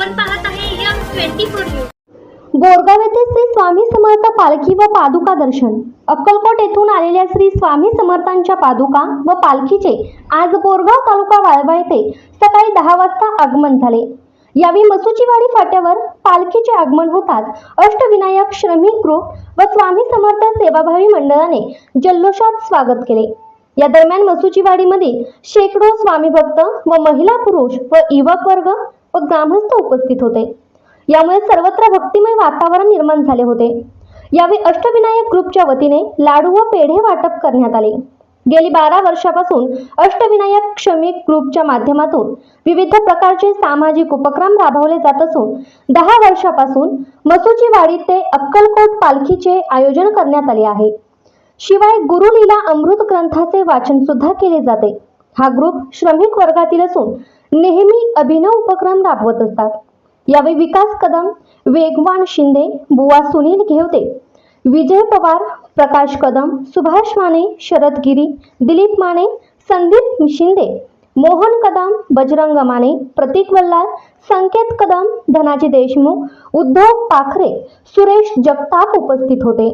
आपण पाहत आहे M twenty four news. Borgaon येथे श्री स्वामी समर्थ पालखी व पादुका दर्शन. अक्कलकोट येथून आलेल्या श्री स्वामी समर्थांच्या पादुका व पालखीचे आज बोरगाव तालुका वाळवा येथे सकाळी दहा वाजता आगमन झाले. यावेळी मसुचीवाडी फाट्यावर पालखीचे आगमन होताच अष्टविनायक श्रमिक ग्रुप व स्वामी समर्थ सेवाभावी मंडळाने जल्लोषात स्वागत केले. या दरम्यान मसुचीवाडीमध्ये शेकडो स्वामी भक्त व महिला पुरुष व युवक वर्ग व ग्रामस्थ उपस्थित होते. यामुळे सर्वत्र भक्तिमय वातावरण निर्माण झाले होते. यावेळी अष्टविनायक ग्रुपच्या वतीने लाडू व पेढे वाटप करण्यात आले. गेली बारा वर्षापासून अष्टविनायक क्षमिक ग्रुपच्या माध्यमातून विविध प्रकारचे सामाजिक उपक्रम राबवले जात असून दहा वर्षापासून मसुचीवाडी ते अक्कलकोट पालखीचे आयोजन करण्यात आले आहे. शिवाय गुरुलीला अमृत ग्रंथाचे वाचन सुद्धा केले जाते. हा ग्रुप श्रमिक वर्गातील असून नेहमी अभिनव उपक्रम राबवत असतात. यावेळी विकास कदम वेगवान शिंदे बुवा सुनील घेवते विजय पवार प्रकाश कदम सुभाष माने शरद गिरी दिलीप माने संदीप शिंदे मोहन कदम बजरंग माने प्रतीक वल्लार संकेत कदम धनाजी देशमुख उद्धव पाखरे सुरेश जगताप उपस्थित होते.